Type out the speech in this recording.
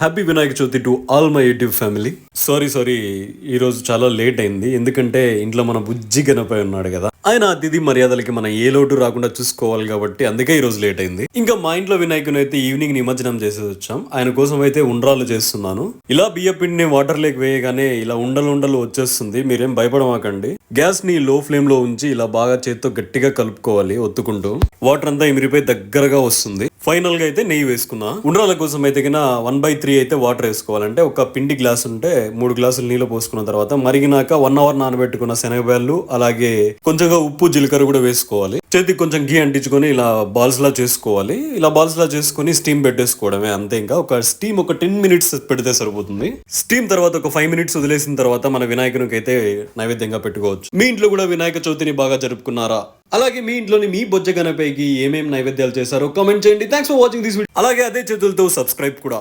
Happy Vinayaka Chavithi to all my YouTube family sorry sorry ఈ రోజు చాలా late అయింది. ఎందుకంటే ఇంట్లో మన బుజ్జి గణపై ఉన్నాడు కదా. ఆయన అతిథి మర్యాదలకి మనం ఏ లోటు రాకుండా చూసుకోవాలి కాబట్టి అందుకే ఈ రోజు లేట్ అయింది. ఇంకా మా ఇంట్లో వినాయకుని అయితే ఈవినింగ్ నిమజ్జనం చేసి వచ్చాం. ఆయన కోసం అయితే ఉండ్రాలు చేస్తున్నాను. ఇలా బియ్య పిండిని వాటర్ లేక్ వేయగానే ఇలా ఉండలు ఉండలు వచ్చేస్తుంది. మీరేం భయపడమాకండి. గ్యాస్ని లో ఫ్లేమ్లో ఉంచి ఇలా బాగా చేత్తో గట్టిగా కలుపుకోవాలి ఒత్తుకుంటూ. వాటర్ అంతా ఇమిరిపోయి దగ్గరగా వస్తుంది. ఫైనల్గా అయితే నెయ్యి వేసుకున్నా. ఉండ్రాల కోసం అయితే వన్ బై త్రీ అయితే వాటర్ వేసుకోవాలంటే ఒక పిండి గ్లాస్ ఉంటే మూడు గ్లాసులు నీళ్ళు పోసుకున్న తర్వాత మరిగినాక వన్ అవర్ నానబెట్టుకున్న శనగబ్యాళ్ళు అలాగే కొంచెంగా ఉప్పు జీలకర్ర కూడా వేసుకోవాలి. చేతికి కొంచెం గీ అంటించుకొని ఇలా బాల్స్ లా చేసుకోవాలి. ఇలా బాల్స్ లా చేసుకొని స్టీమ్ పెట్టేసుకోవడమే అంతే ఇంకా. ఒక స్టీమ్ ఒక టెన్ మినిట్స్ పెడితే సరిపోతుంది. స్టీమ్ తర్వాత ఒక ఫైవ్ మినిట్స్ వదిలేసిన తర్వాత మన వినాయకునికి అయితే నైవేద్యంగా పెట్టుకోవచ్చు. మీ ఇంట్లో కూడా వినాయక చవితిని బాగా జరుపుకున్నారా? అలాగే మీ ఇంట్లోని మీ బొజ్జ గణపైకి ఏమేం నైవేద్యాలు చేశారో కామెంట్ చేయండి. Thanks for watching this video అలాగే అదే చేతులతో సబ్స్క్రైబ్ కూడా.